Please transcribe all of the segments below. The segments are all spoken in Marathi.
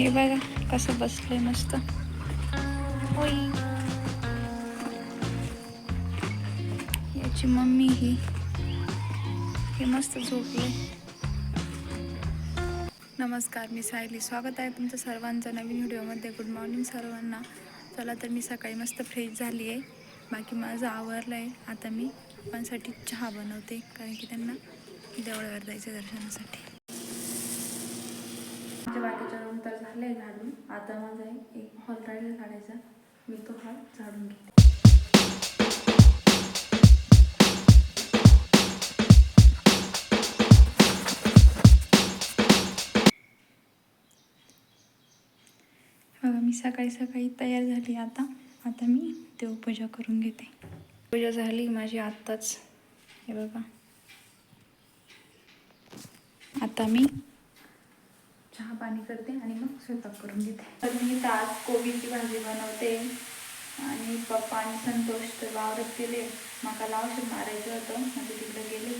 हे बघा कसं बसलंय मस्त. याची मम्मी ही. हे मस्त झोपले. नमस्कार मी सायली. स्वागत आहे तुमचं सर्वांचं नवीन व्हिडिओमध्ये. गुड मॉर्निंग सर्वांना. चला तर मी सकाळी मस्त फ्रेश झाली आहे. बाकी माझं आवरलं आहे आता मी पप्पांसाठी चहा बनवते कारण की त्यांना देवळावर जायचं दर्शनासाठी. माझ्या आहे झाडून आता माझा एक- हॉल राहिला काढायचा. मी तो हॉल झाडून घेते. बघा मी सकाळी सकाळी तयार झाली आता. आता मी देवपूजा करून घेते. पूजा झाली माझी आत्ताच. हे बघा. आता मी चहा पाणी करते आणि मग स्वयंपाक करून घेते. तर मी तर आज कोबीची भाजी बनवते आणि पप्पा आणि संतोष तर वावरत गेले. मला औषध मारायचं होतं म्हणजे तिकडे गेले.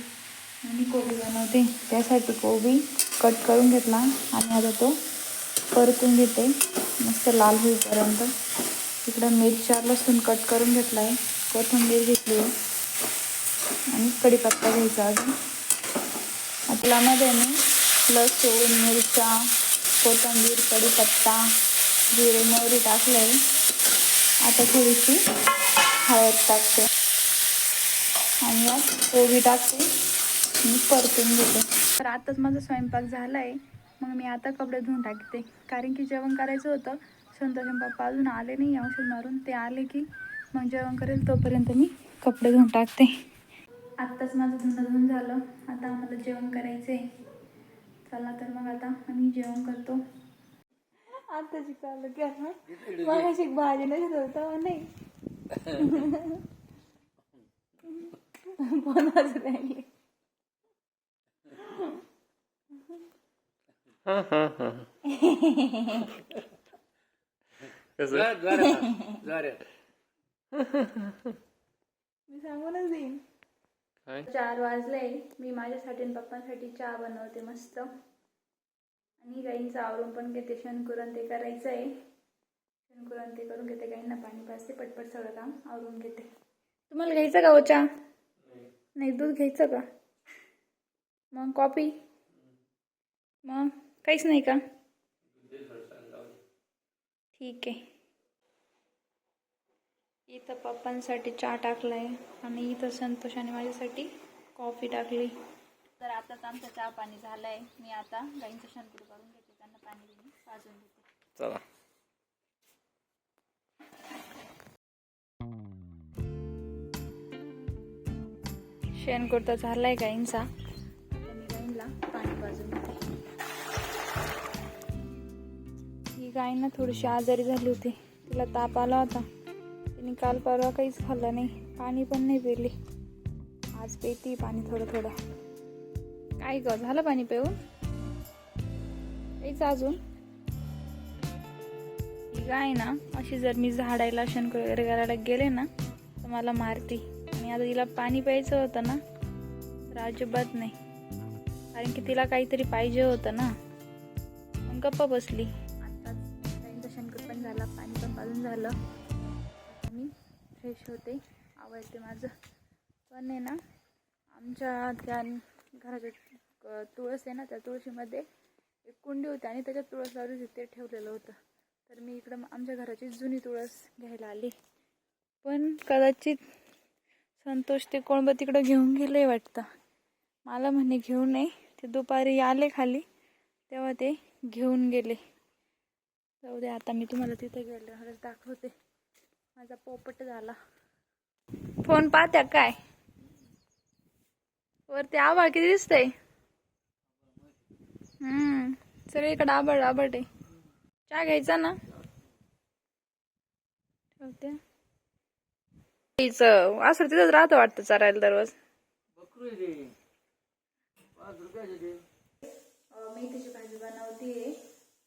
मी कोबी बनवते. त्यासाठी कोबी कट करून घेतला आणि आता तो परतून घेते. मस्त लाल होईपर्यंत. इकडं मिरच्या लसूण कट करून घेतला आहे कोथिंबीर घेतली. आहे आणि कढीपत्ता घ्यायचा अजून. आपल्यामध्ये मी लसूण मिरच्या कोथिंबीर कढीपत्ता जिरे मोहरी टाकलं आहे आता थोडीशी हळद टाकते. आणि यात कोबी टाकते. आणि परतून घेते. तर आताच माझा स्वयंपाक झाला आहे मग मी आता कपडे धुवून टाकते. कारण की जेवण करायचं होतं. संतोष बाप्पा अजून आले नाही. औषध मारून ते आले की मग जेवण करेल. तोपर्यंत मी कपडे धुवून टाकते. आत्ताच माझं धुणं धुवून झालं. आता आम्हाला जेवण करायचं आहे चला तर मग आता आम्ही जेवण करतो. आताची चालू की मगाशी भाजी नाही होतं नाही. फोन वाजत राहिली मी सांगूनच देईन. चार वाजले. मी माझ्यासाठी आणि पप्पांसाठी चहा बनवते मस्त. आणि गाईंचं आवरून पण घेते. शनकुरण ते करायचं आहे शनकुरण ते करून घेते. गाईंना पाणी पाजते. पटपट सगळं काम आवरून घेते. तुम्हाला घ्यायचं का हो चहा? नाही. दूध घ्यायचं का? मग कॉफी? मग काहीच नाही का? ठीक आहे. इथं पप्पांसाठी चहा टाकलाय. आणि इथं संतोष आणि माझ्यासाठी कॉफी टाकली. तर आताच आमचं चहा पाणी झालंय. मी आता गाईंचं शंकर करून घेते. त्यांना पाणी देऊन पाजून देते चला. शेण कुर्ता झालाय गाईंचा. मी गाईंना पाणी पाजून ही गाय ना थोडीशी आजारी झाली होती. तिला ताप आला होता. आणि काल परवा काहीच खाल्लं नाही. पाणी पण नाही पिले. आज पेती पाणी थोडं थोडं. काय ग झालं पाणी पिऊन? काहीच अजून? काय ना अशी जर मी झाडायला शन वगैरे करायला गेले ना तर मला मारती. आणि आता तिला पाणी प्यायचं होतं ना तर अजिबात नाही. कारण की तिला काहीतरी पाहिजे होतं ना. मग गप्पा बसली. आत्ताच गाईंचं शंकर पण झाला पाणी पण पाजून झालं. फ्रेश होते. आवडते माझं. पण आहे ना आमच्या त्या घराच्या क- तुळस आहे ना त्या तुळशीमध्ये एक कुंडी होती आणि त्याच्यात तुळस लावली ते ठेवलेलं होतं. तर मी इकडं आमच्या घराची जुनी तुळस घ्यायला आली. पण कदाचित संतोष ते कोणबं तिकडं घेऊन गेले वाटतं. मला म्हणे घेऊन ये ते दुपारी आले खाली तेव्हा ते घेऊन गेले. जाऊ दे आता मी तुम्हाला तिथे गेल्यावरच दाखवते. माझा पोपट झाला. फोन पाहत्या काय? वरती आभाळ किती दिसतंय? हम्म सगळीकडे आबड आबड आहे. चहा घ्यायचा ना? ठेवते. असं तिथंच राहतं वाटतं चरायला दररोज. मेथीची भाजी बनवते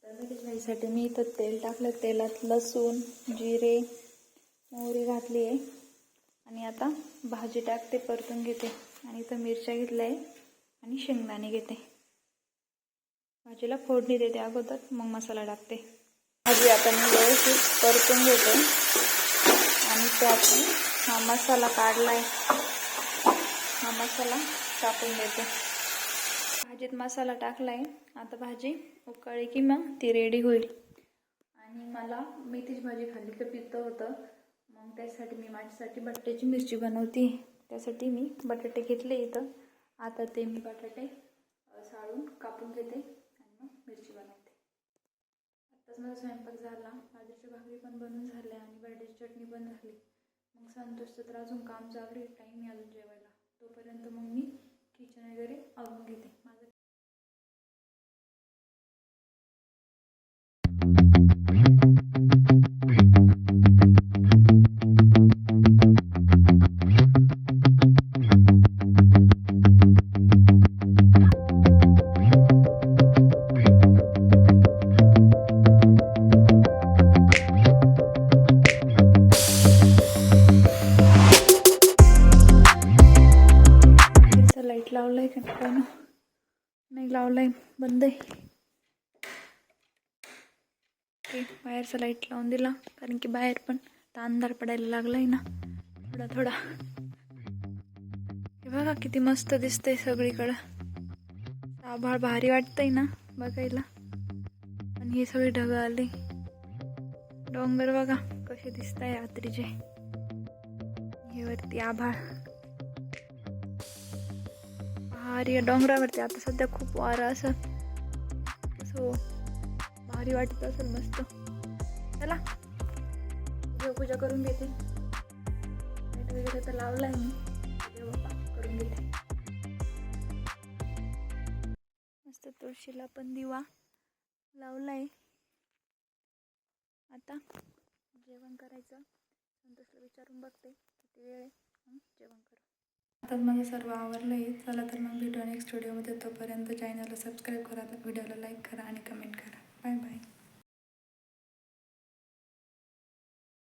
तर मेथीची भाजीसाठी मी इथं तेल टाकलं तेलात लसूण जिरे मोहरी घातली आहे. आणि आता भाजी टाकते परतून घेते. आणि इथं मिरच्या घेतल्या आहे आणि शेंगदाणे घेते. भाजीला फोडणी देते अगोदर मग मसाला टाकते. भाजी आता मी व्यवस्थित परतून घेते. आणि त्यातून हा मसाला काढलाय. हा मसाला टाकून देते. भाजीत मसाला टाकलाय. आता भाजी उकळली की मग ती रेडी होईल. आणि मला मेथीची भाजी खाल्ली तर पित्त होतं. मग त्यासाठी मी माझ्यासाठी बटाट्याची मिरची बनवते. त्यासाठी मी बटाटे घेतले इथं. आता ते मी बटाटे साळून कापून घेते आणि मग मिरची बनवते. आत्ताच माझा स्वयंपाक झाला. बाजरीची भाकरी पण बनवून झाल्या आणि बटाट्याची चटणी पण झाली. मग संतोष तर अजून काम चालू आहे. टाईम मी अजून जेवायला. तोपर्यंत मग मी किचन वगैरे आवरून घेते. माझं लाइट लावलाय काय नाही लावलाय. बंद आहे. बाहेरचा लाइट लावून दिला. कारण की बाहेर पण आता अंधार पडायला लागलाय ना. थोडा थोडा. हे बघा किती मस्त दिसतंय सगळीकडं. आभाळ भारी वाटतंय ना बघायला. आणि हे सगळे ढग आले. डोंगर बघा कसे दिसत आहे रात्रीचे. हे वरती आभाळ. भारी आहे. डोंगरावरती आता सध्या खूप वारं असं. सो भारी वाटत असेल मस्त. चला. देवपूजा करून घेते. लाइट वगैरे तर लावलाय मी. करून घेते. मस्त तुळशीला पण दिवा लावलाय. आता जेवण करायचं. संतोषला विचारून बघते. किती वेळ आहे? जेवण करू. आता माझं सर्व आवरलं आहे चला तर मग भेटूया नेक्स्ट व्हिडिओमध्ये तोपर्यंत चॅनलला सबस्क्राईब करा व्हिडिओला लाईक करा आणि कमेंट करा. Bye bye